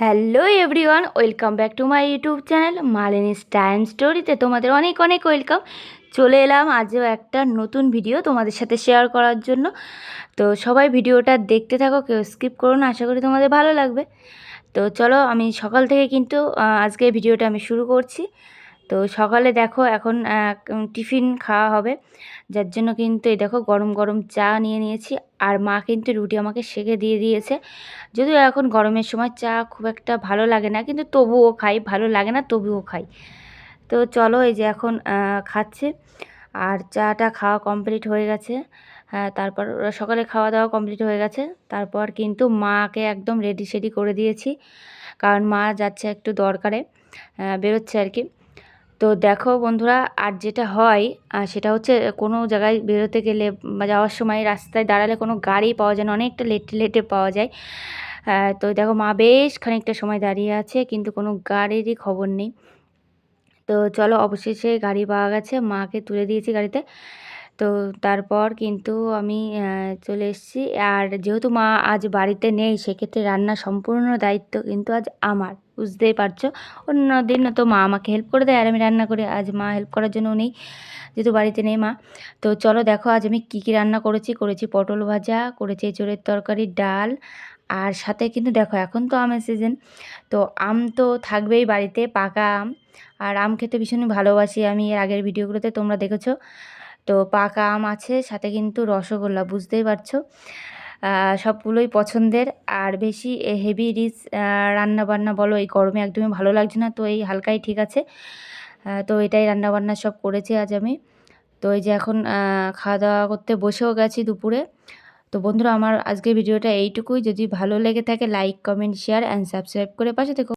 Hello everyone welcome back to my YouTube channel Malini's time স্টোরিতে তোমাদের অনেক অনেক ওয়েলকাম চলে এলাম আজও একটা নতুন ভিডিও তোমাদের সাথে শেয়ার করার জন্য। তো সবাই ভিডিওটা দেখতে থাকো, কেউ স্কিপ করো না, আশা করি তোমাদের ভালো লাগবে। তো চলো আমি সকাল থেকে কিন্তু আজকে ভিডিওটা আমি শুরু করছি। তো সকালে দেখো এখন টিফিন খাওয়া হবে। যার জন্য কিন্তু এই দেখো গরম গরম চা নিয়ে নিয়েছি। আর মা কিন্তু রুটি আমাকে সেকে দিয়ে দিয়েছে। যদিও এখন গরমের সময় চা খুব একটা ভালো লাগে না, কিন্তু তবুও খাই, ভালো লাগে না তবুও খাই। তো চলো এই যে এখন খাচ্ছে। আর চাটা খাওয়া কমপ্লিট হয়ে গেছে। হ্যাঁ তারপর সকালে খাওয়া দাওয়া কমপ্লিট হয়ে গেছে। তারপর কিন্তু মাকে একদম রেডি সেডি করে দিয়েছি। কারণ মা যাচ্ছে একটু দরকারে বেরোচ্ছে আর কি। তো দেখো বন্ধুরা, আর যেটা হয় সেটা হচ্ছে কোনো জায়গায় বেরোতে গেলে বা যাওয়ার সময় রাস্তায় দাঁড়ালে কোনো গাড়ি পাওয়া যায় না, অনেকটা লেটে লেটে পাওয়া যায়। তো দেখো মা বেশ খানিকটা সময় দাঁড়িয়ে আছে, কিন্তু কোনো গাড়িরই খবর নেই। তো চলো অবশেষে গাড়ি পাওয়া গেছে, মাকে তুলে দিয়েছি গাড়িতে। তো তারপর কিন্তু আমি চলে এসেছি। আর যেহেতু মা আজ বাড়িতে নেই, সেক্ষেত্রে রান্নার সম্পূর্ণ দায়িত্ব কিন্তু আজ আমার। বুঝতেই পারছ? অন্য দিন তো মা আমাকে হেল্প করে দেয় আর আমি রান্না করি। আজ মা হেল্প করার জন্য নেই, যেহেতু বাড়িতে নেই মা। তো চলো দেখো, আজ আমি কী কী রান্না করেছি? করেছি পটল ভাজা, করেছি এঁচোড়ের তরকারি, ডাল। আর সাথে কিন্তু দেখো, এখন তো আমের সিজন তো আম তো থাকবেই বাড়িতে, পাকা আম। আর আম খেতে ভীষণই ভালোবাসি আমি। এর আগের ভিডিওগুলোতে তোমরা দেখেছ। তো পাকা আম আছে, সাথে কিন্তু রসগোল্লা, বুঝতেই পারছ? সবগুলোই পছন্দের। আর বেশি হেভি রিচ রান্না বান্না বলো, এই গরমে একদমই ভালো লাগছে না, তো এই হালকাই ঠিক আছে। তো এটাই রান্না বান্না সব করেছি আজ আমি। তো এই যে এখন খাওয়া দাওয়া করতে বসেও গেছি দুপুরে। তো বন্ধুরা, আমার আজকের ভিডিওটা এইটুকুই। যদি ভালো লেগে থাকে like comment share and subscribe করে পাশে থেকো।